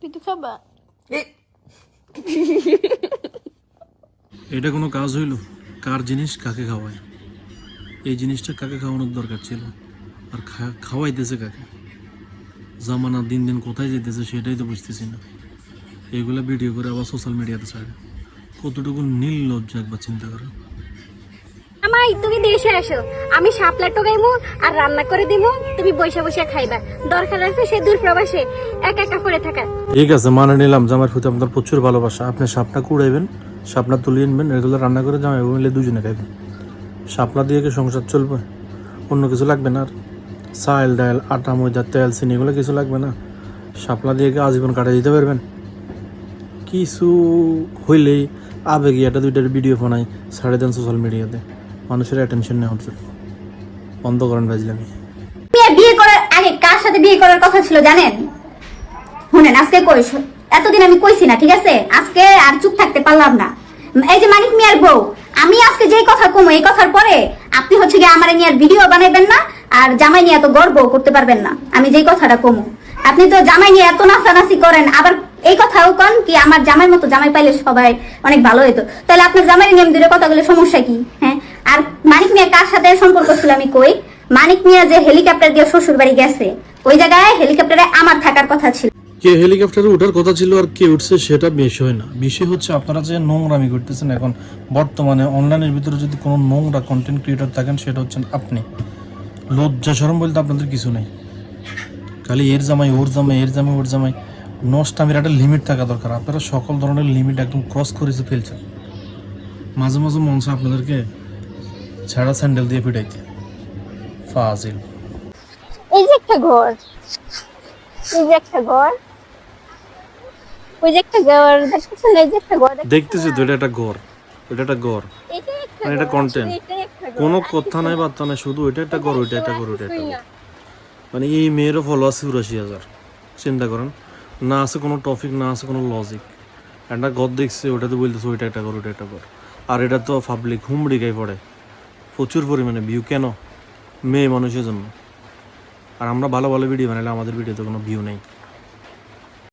পিঠে খাবা। এটা কোনো কাজ হইল? কার জিনিস কাকে খাওয়ায়? এই জিনিসটা কাকে খাওয়ানোর দরকার ছিল? আর খা- খাওয়াইতেছে কাকে? জামানা দিন দিন কোথায় যেতেছে সেটাই তো বুঝতেছি না। এগুলো ভিডিও করে আবার সোশ্যাল মিডিয়াতে ছাড়ে। কতটুকু নির্লজ্জ একবার চিন্তা করো আমাই তুমি দেশে আসো। আমি শাপলা টোকাইমু আর রান্না করে দিমু, তুমি বসে বসে খাইবা। দরকার আছে সে দূর প্রবাসে, একা একা পড়ে থাকা ঠিক আছে মানে নিলাম জামার প্রতি আপনার প্রচুর ভালোবাসা। আপনি সাপটা কুড়াইবেন সাপটা তুলিয়ে আনবেন রেগুলার রান্না করে জামাই মিলে দুজনে খাইবেন সাপলা দিয়ে কি সংসার চলবে? অন্য কিছু লাগবে না আর। চাল ডাল, আটা, ময়দা, তেল, চিনি, এগুলো কিছু লাগবে না। শাপলা দিয়ে কি আজীবন কাটাই দিতে পারবেন? কিছু হইলেই আবেগে একটা দুইটার ভিডিও বানাই, ছাড়ে দেন সোশ্যাল মিডিয়াতে মানুষের অ্যাটেনশন নেওয়ার জন্য বন্ধ করেন ভাজলামি বিয়ে করার আগে কার সাথে বিয়ে করার কথা ছিল জানেন? শুনেন, আজকে কই এতদিন আমি কইছি না, ঠিক আছে? আজকে আর চুপ থাকতে পারলাম না। এই যে মানিক মিয়ার বউ, আমি আজকে যেই কথা কমো, এই কথার পরে আপনি হচ্ছে গিয়ে আমার নিয়ে ভিডিও বানাইবেন না, আর জামাই নিয়ে এত গর্ব করতে পারবেন না। আমি যেই কথাটা কমো। আপনি তো জামাই নিয়ে এত নাচানাচি করেন, আবার এই কথাও কন কি আমার জামাই মতো জামাই পাইলে সবাই অনেক ভালো হতো তাহলে আপনার জামাই নিয়ে আমি দূরে কথা বলে সমস্যা কি? হ্যাঁ? আর মানিক মিয়া কার সাথে সম্পর্ক ছিল আমি কই? মানিক মিয়া যে হেলিকপ্টার দিয়ে শ্বশুর বাড়ি গেছে, ওই জায়গায় হেলিকপ্টারে আমার থাকার কথা ছিল। কে হেলিকপ্টারে ওঠার কথা ছিল আর কে উঠছে সেটা বিষয় না। বিষয় হচ্ছে আপনারা যে নোংরামি করতেছেন এখন, বর্তমানে অনলাইনের ভিতরে যদি কোনো নোংরা কন্টেন্ট ক্রিয়েটর থাকেন, সেটা হচ্ছেন আপনি। লজ্জা সরম বলতে আপনাদের কিছু নেই। খালি এর জামাই, ওর জামাই, এর জামাই, ওর জামাই। নষ্টামের একটা লিমিট থাকা দরকার। আপনারা সকল ধরনের লিমিট একদম ক্রস করে ফেলছেন। মাঝে মাঝে মন চায় আপনাদেরকে ছাড়া স্যান্ডেল দিয়ে পিটাইতে। ফাজিল। এই যে একটা ঘর। এই যে একটা ঘর। ওই যে একটা ঘর। দেখতেছেন এই যে একটা ঘর দেখতেছি তো এটা একটা ঘর। এটা একটা ঘর। এটা একটা মানে এটা ঘর, ঘর। কোনো কথা নাই বার্তা নাই শুধু এটা একটা করো ওইটা একটা করো এটা একটা মানে এই মেয়েরও ফলোয়ার চুরাশি হাজার। চিন্তা করেন। না আছে কোনো টপিক না আছে কোনো লজিক একটা গদ দেখছে ওটাতে বলতেছে ওইটা একটা করো ওটা একটা কর আর এটা তো পাবলিক হুমড়ি গায়ে পড়ে। প্রচুর পরিমাণে ভিউ কেন? মেয়ে মানুষের জন্য। আর আমরা ভালো ভালো ভিডিও বানালে আমাদের ভিডিওতে কোনো ভিউ নেই।